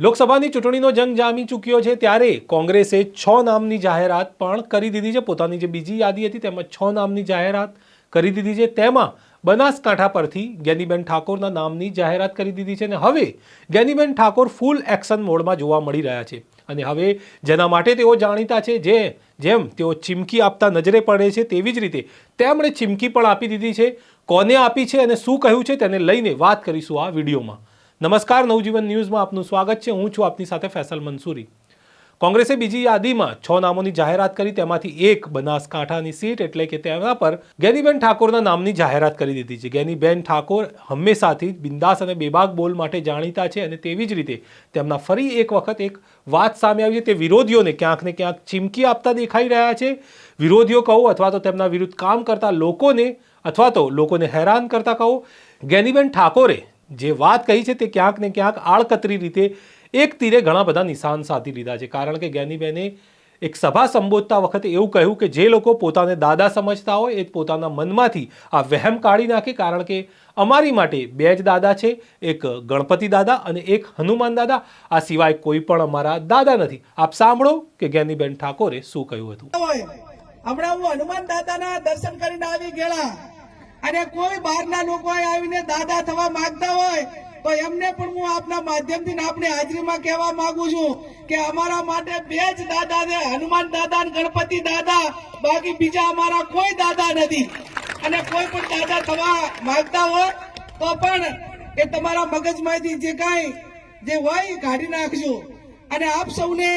લોકસભાની ચૂંટણીનો જંગ જામી ચૂક્યો છે ત્યારે કોંગ્રેસે છ નામની જાહેરાત પણ કરી દીધી છે. પોતાની જે બીજી યાદી હતી તેમાં છ નામની જાહેરાત કરી દીધી છે. તેમાં બનાસકાંઠા પરથી જ્ઞાનીબેન ઠાકોરના નામની જાહેરાત કરી દીધી છે અને હવે જ્ઞાનીબેન ઠાકોર ફૂલ એક્શન મોડમાં જોવા મળી રહ્યા છે. અને હવે જેના માટે તેઓ જાણીતા છે, જે જેમ તેઓ ચીમકી આપતા નજરે પડે છે તેવી જ રીતે તેમણે ચીમકી પણ આપી દીધી છે. કોને આપી છે અને શું કહ્યું છે તેને લઈને વાત કરીશું આ વિડીયોમાં. નમસ્કાર, નવજીવન ન્યૂઝમાં આપનું સ્વાગત છે. હું છું આપની સાથે ફેસલ મંસૂરી. કોંગ્રેસે બીજી યાદીમાં છ નામોની જાહેરાત કરી, તેમાંથી એક બનાસકાંઠાની સીટ એટલે કે તેના પર ગેનીબેન ઠાકોરના નામની જાહેરાત કરી દીધી છે. ગેનીબેન ઠાકોર હંમેશાથી બિંદાસ અને બેબાક બોલ માટે જાણીતા છે અને તેવી જ રીતે તેમના ફરી એક વખત એક વાત સામે આવી છે. તે વિરોધીઓને ક્યાંક ને ક્યાંક ચીમકી આપતા દેખાઈ રહ્યા છે. વિરોધીઓ કહો અથવા તો તેમના વિરુદ્ધ કામ કરતા લોકોને અથવા તો લોકોને હેરાન કરતા કહો. ગેનીબેન ઠાકોરે જે વાત કહી છે તે ક્યાંક ને ક્યાંક આળકતરી રીતે એક તીરે ઘણા બધા નિશાન સાધી લીધા છે. કારણ કે જ્ઞાનીબેને એક સભા સંબોધતા વખતે એવું કહ્યું કે જે લોકો પોતાને દાદા સમજતા હોય એ પોતાના મનમાંથી આ વહેમ કાઢી નાખે, કારણ કે અમારી માટે બે જ દાદા છે, એક ગણપતિ દાદા અને એક હનુમાન દાદા. આ સિવાય કોઈ પણ અમારા દાદા નથી. આપ સાંભળો કે જ્ઞાનીબેન ઠાકોરે શું કહ્યું હતું. હું હનુમાન દાદાના દર્શન કરીને આવી ગયેલા. અને કોઈ બહારના લોકો આવીને દાદા થવા માંગતા હોય, તો એમને પણ હું આપના માધ્યમથી આપની હાજરીમાં કહેવા માંગુ છું કે અમારા માટે બે જ દાદા છે, હનુમાન દાદા અને ગણપતિ દાદા. બાકી બીજા અમારા કોઈ દાદા નથી. અને કોઈ પણ દાદા થવા માંગતા હોય, તો પણ એ તમારા મગજમાંથી જે કાંઈ જે હોય કાઢી નાખજો. અને આપ સૌને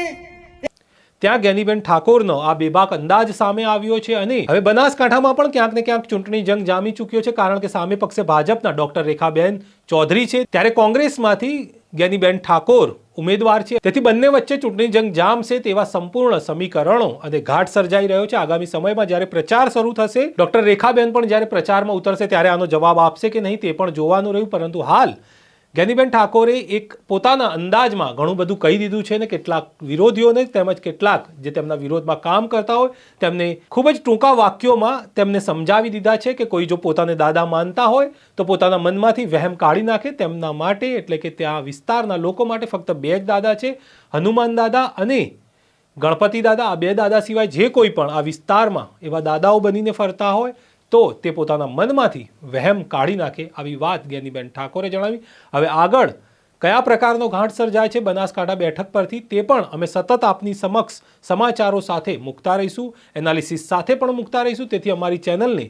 ત્યાં જ્ઞાનીબેન ઠાકોરનો આ બેબાક અંદાજ સામે આવ્યો છે અને હવે બનાસકાંઠામાં પણ ક્યાંક ને ક્યાંક ચૂંટણી જંગ જામી ચૂક્યો છે, કારણ કે સામે પક્ષે ભાજપના ડોક્ટર રેખાબેન ચૌધરી છે. ત્યારે કોંગ્રેસમાંથી જ્ઞાનીબેન ઠાકોર ઉમેદવાર છે. તેથી બંને વચ્ચે ચૂંટણી જંગ જામશે તેવા સંપૂર્ણ સમીકરણો અને ઘાટ સર્જાઈ રહ્યો છે. આગામી સમયમાં જ્યારે પ્રચાર શરૂ થશે, ડોક્ટર રેખાબેન પણ જ્યારે પ્રચારમાં ઉતરશે ત્યારે આનો જવાબ આપશે કે નહીં તે પણ જોવાનું રહ્યું. પરંતુ હાલ જ્ઞાનીબેન ઠાકોરે એક પોતાના અંદાજમાં ઘણું બધું કહી દીધું છે ને કેટલાક વિરોધીઓને તેમજ કેટલાક જે તેમના વિરોધમાં કામ કરતા હોય, તેમને ખૂબ જ ટૂંકા વાક્યોમાં તેમને સમજાવી દીધા છે કે કોઈ જો પોતાને દાદા માનતા હોય, તો પોતાના મનમાંથી વહેમ કાઢી નાખે તેમના માટે, એટલે કે ત્યાં વિસ્તારના લોકો માટે ફક્ત બે જ દાદા છે, હનુમાન દાદા અને ગણપતિ દાદા. આ બે દાદા સિવાય જે કોઈ પણ આ વિસ્તારમાં એવા દાદાઓ બનીને ફરતા હોય તો તે પોતાના મનમાંથી વહેમ કાઢી નાખે આવી વાત જ્ઞાનીબેન ઠાકોરે જણાવી. હવે આગળ કયા પ્રકારનો ઘાટ સર્જાય છે બનાસકાંઠા બેઠક પરથી તે પણ અમે સતત આપની સમક્ષ સમાચારો સાથે મૂકતા રહીશું, એનાલિસિસ સાથે પણ મૂકતા રહીશું. તેથી અમારી ચેનલને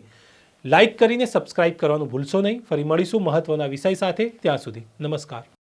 લાઇક કરીને સબસ્ક્રાઇબ કરવાનું ભૂલશો નહીં. ફરી મળીશું મહત્ત્વના વિષય સાથે. ત્યાં સુધી નમસ્કાર.